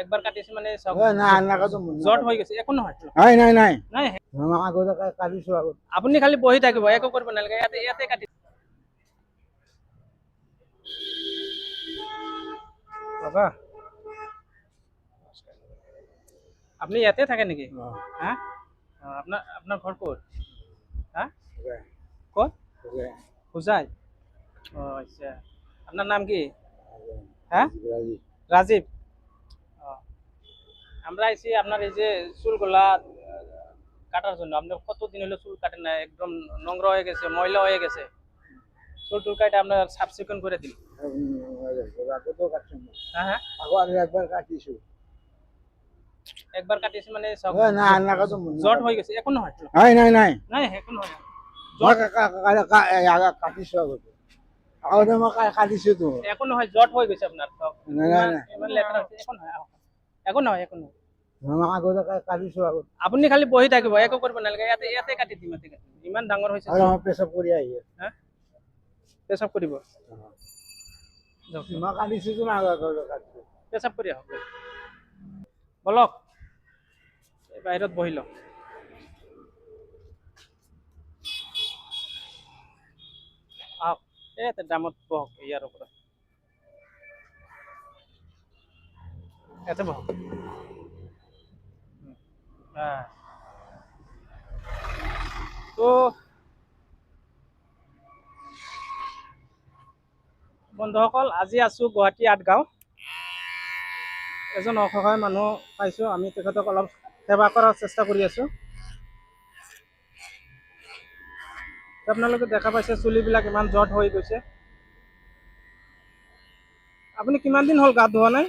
একবার কাটিছে মানে সব এ না জট হৈ গৈছে একো নহয় নাই নাই নাই। নাই মই কাটিছো আগত আপুনি খালি বহি থাকিব একো কৰিব নালাগে ইয়াতে ইয়াতে কাটি বাবা। আপুনি ইয়াতে থাকে নেকি? অ, হা অ, আপোনাৰ আপোনাৰ ঘৰ ক'ত হা ঠিকে, ক'ত। হোজাই। ও আচ্ছা। আপনার নাম কি? হ্যাঁ? রাজি। রাজীব। আমরা এসে আপনার এই যে চুলগুলা কাটার জন্য। আপনি কতদিন হলো চুল কাটেন না একদম নোংরা হয়ে গেছে ময়লা হয়ে গেছে। চুল টুল কাটে আপনার সাফ চিকুন করে দিন। হ্যাঁ হ্যাঁ। একবার কাটিছে মানে জট হয়ে গেছে এখন নহয় নাই নাই নাই। নাই এখন নহয় মই কাটিছো আগতে। আগতে মই কাটিছো তো। এখন নহয় জট হয়ে গেছে আপনার লেতেৰা এখন নহয় একো নহয় আপুনি খালি বহি থাকিব একো কৰিব নালাগে ইয়াতে ইয়াতে কাটি দিম ইয়াতে কাটি ইমান ডাঙৰ হৈছে। পেচাব কৰি আহি পেচাব কৰিব? পেচাব কৰি আহক। বলক। এই বাহিৰত বহি লওক। আহক। ইয়াতে দামত বহক ইয়াৰ ওপৰত। ইয়াতে বহক। উম, তো বন্ধুসকল আজি আছো গুৱাহাটী আঠগাঁও। এজন অসহায় মানুহ পাইছোঁ আমি তেখেতক অলপ সেৱা কৰাৰ চেষ্টা কৰি আছোঁ। আপোনালোকে দেখা পাইছে চুলিবিলাক ইমান জট হৈ গৈছে। আপুনি কিমান দিন হ'ল গা ধোৱা নাই?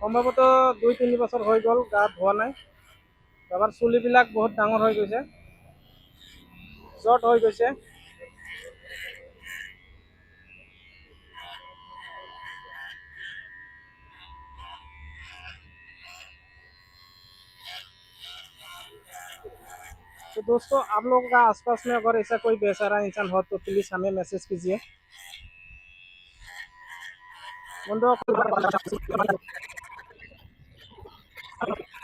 সম্ভৱতঃ দুই তিনি বছৰ হৈ গ'ল গা ধোৱা নাই আমাৰ চুলিবিলাক বহুত ডাঙৰ হৈ গৈছে জট হৈ গৈছে तो दोस्तों आप लोगों का आसपास में अगर ऐसा कोई बेसहारा इंसान हो तो प्लीज हमें मैसेज कीजिए Gracias.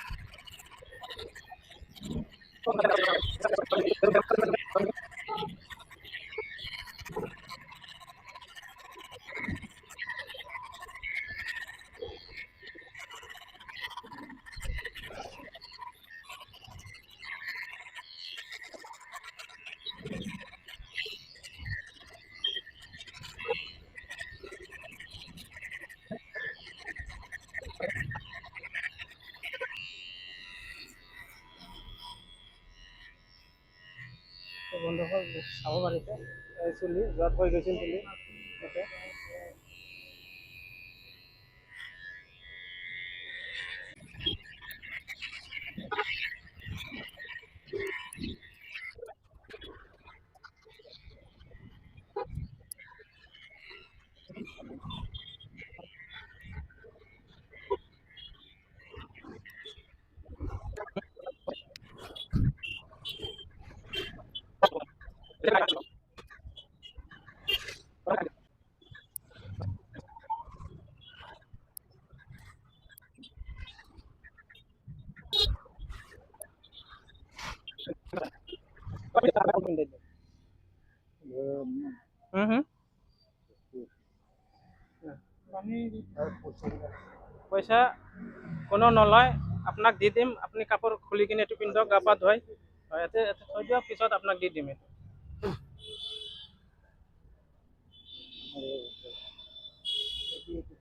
বন্ধুসকল চাব পাৰিছে এই চুলি যোৱাত হৈ গৈছিল চুলি ইয়াতে পইচা কোনো নলয় আপোনাক দি দিম আপুনি কাপোৰ খুলি কিনে এইটো পিন্ধক গা পা ধুৱাই থৈ দিয়ক পিছত আপোনাক দি দিম এইটো।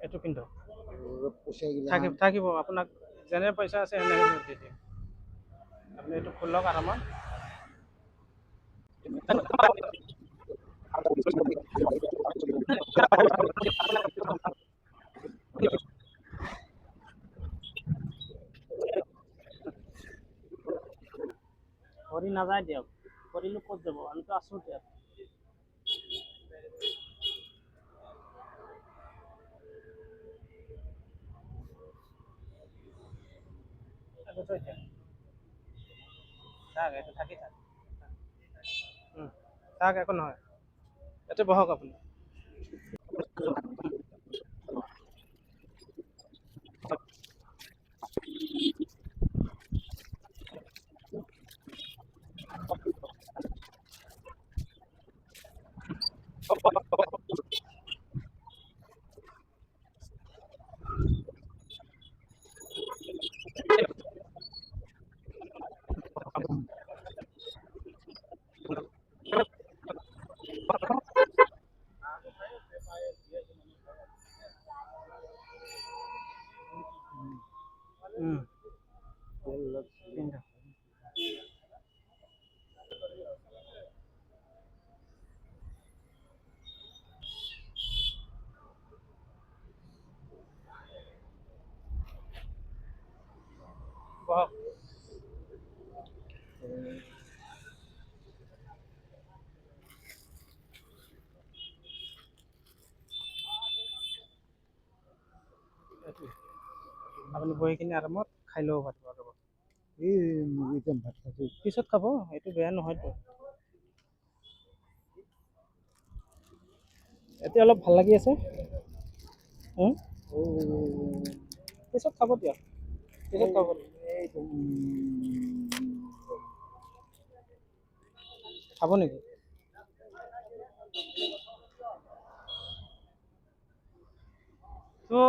এইটো পিন্ধক পইচা থাকিব থাকিব আপোনাক যেনে পইচা আছে সেনেকৈ দি দিম আপুনি এইটো খোলক আৰামত। হৰি নাযায় দিয়ক। হৰিনো ক'ত যাব? আমিতো আছো দিয়ক। এইটো থৈ থাক এইটো থাকি থাক। উম, থাক একো নহয় এটা বহক আপুনি। পিন্ধা। বহক এইটোৱে। আপুনি বহি কিনে আৰামত খাই ল'ব পাৰিব আৰু পিছত খাব, এইটো বেয়া নহয়তো এতিয়া অলপ ভালো লাগি আছে। পিছত খাব দিয়ক পিছত খাব খাব নেকি? तो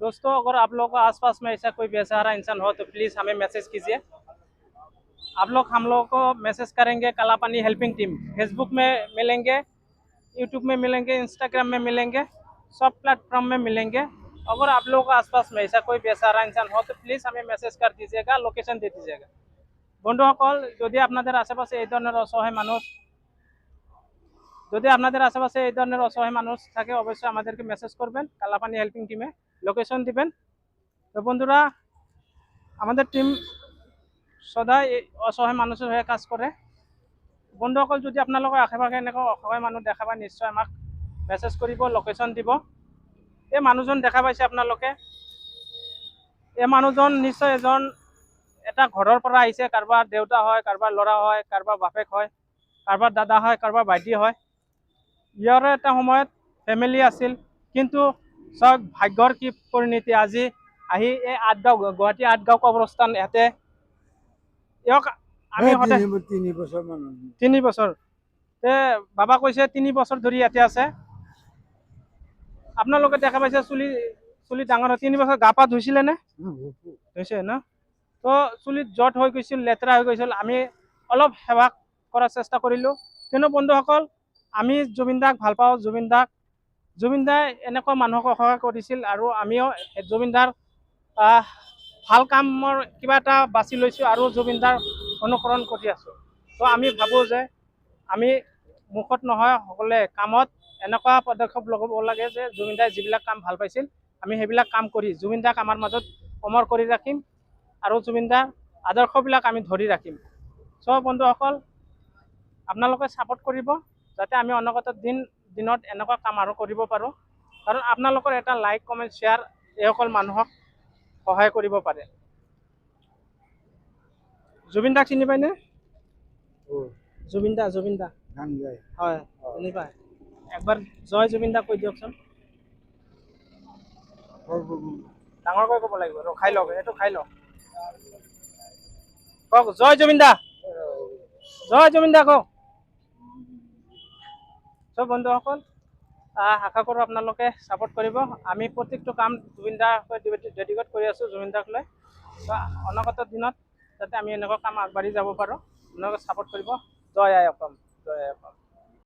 दोस्तों अगर आप लोगों का आसपास में ऐसा कोई बेसहारा इंसान हो तो प्लीज़ हमें मैसेज कीजिए आप लोग हम लोगों को मैसेज करेंगे कालापानी हेल्पिंग टीम फेसबुक में मिलेंगे यूट्यूब में मिलेंगे इंस्टाग्राम में मिलेंगे सब प्लेटफॉर्म में मिलेंगे अगर आप लोगों के आसपास में ऐसा कोई बेसहारा इंसान हो तो प्लीज़ हमें मैसेज कर दीजिएगा लोकेशन दे दीजिएगा বন্ধুসকল যদি আপনাদের আশেপাশে এই ধরনের অসহায় মানুষ যদি আপনাদের আশেপাশে এই ধরনের অসহায় মানুষ থাকে অবশ্যই আমাদেরকে মেসেজ করবেন কালাপানি হেল্পিং টিমে লোকেশন দিবেন। তো বন্ধুরা, আমাদের টিম সদায় অসহায় মানুষের হয়ে কাজ কৰে বন্ধুসকল, যদি আপোনালোকৰ আশে পাশে এনেকুৱা অসহায় মানুহ দেখা পায়, নিশ্চয় আমাক মেছেজ কৰিব লোকেশ্যন দিব। এই মানুহজন দেখা পাইছে আপোনালোকে। এই মানুহজন নিশ্চয় এজন এটা ঘৰৰ পৰা আহিছে, কাৰোবাৰ দেউতা হয়, কাৰোবাৰ ল'ৰা হয়, কাৰোবাৰ বাপেক হয়, কাৰোবাৰ দাদা হয়, কাৰোবাৰ ভাইটি হয়। ইয়াৰে এটা সময়ত ফেমিলি আছিল, কিন্তু চাওক ভাগ্যৰ কি পৰিণতি? আজি আহি এই আঠগাঁও গুৱাহাটী আঠগাঁও কবৰস্থান ইয়াতে ইয়াক আমি সদায় তিনি- বছৰ তে বাবা কৈছে তিনি বছৰ ধৰি ইয়াতে আছে। আপোনালোকে দেখা পাইছে চুলি চুলি ডাঙৰ তিনি বছৰ গা পা ধুইছিলে নে? হৈছে ন? তো চুলিত জট হৈ গৈছিল লেতেৰা হৈ গৈছিল। আমি অলপ সেৱা কৰাৰ চেষ্টা কৰিলোঁ। কিন্তু বন্ধুসকল আমি জুবিন দাক ভালো পাওঁ। জুবিন দাক জুবিন দাই এনেকুৱা মানুহক সহায় কৰিছিল আৰু আমিও জুবিন দাৰ আহ, ভাল কামৰ কিবা এটা বাছি লৈছোঁ আৰু জুবিন দাৰ অনুসৰণ কৰি আছোঁ। তো আমি ভাবোঁ যে আমি মুখত নহয় সকলোৱে কামত এনেকুৱা পদক্ষেপ ল'ব লাগে যে জুবিন দাই যিবিলাক কাম ভাল পাইছিল আমি সেইবিলাক কাম কৰি জুবিন দাক আমাৰ মাজত অমৰ কৰি ৰাখিম আৰু জুবিন দাৰ আদৰ্শবিলাক আমি ধৰি ৰাখিম। চ' বন্ধুসকল আপোনালোকে ছাপোৰ্ট কৰিব যাতে আমি অনাগত দিন দিনত এনেকুৱা কাম আৰু কৰিব পাৰোঁ। কাৰণ আপোনালোকৰ এটা লাইক কমেণ্ট শ্বেয়াৰ এইসকল মানুহক সহায় কৰিব পাৰে। জুবিন দাক চিনি পায়নে জুবিন দা জুবিন দা। হয় চিনি পায়। একবাৰ জয় জুবিন দা কৈ দিয়কচোন। ডাঙৰকৈ ক'ব লাগিব। ৰ খাই লওক এইটো খাই লওক। কওক জয় জুবিন দা। জয় জুবিন দা কওক। চব বন্ধুসকল আশা কৰোঁ আপোনালোকে ছাপৰ্ট কৰিব। আমি প্ৰত্যেকটো কাম জুবিন দাৰ ডেডিকেট কৰি আছোঁ, জুবিন দাক লৈ। অনাগত দিনত যাতে আমি এনেকুৱা কাম আগবাঢ়ি যাব পাৰোঁ, আপোনালোকে ছাপৰ্ট কৰিব। জয় আই অসম, জয় আই অসম।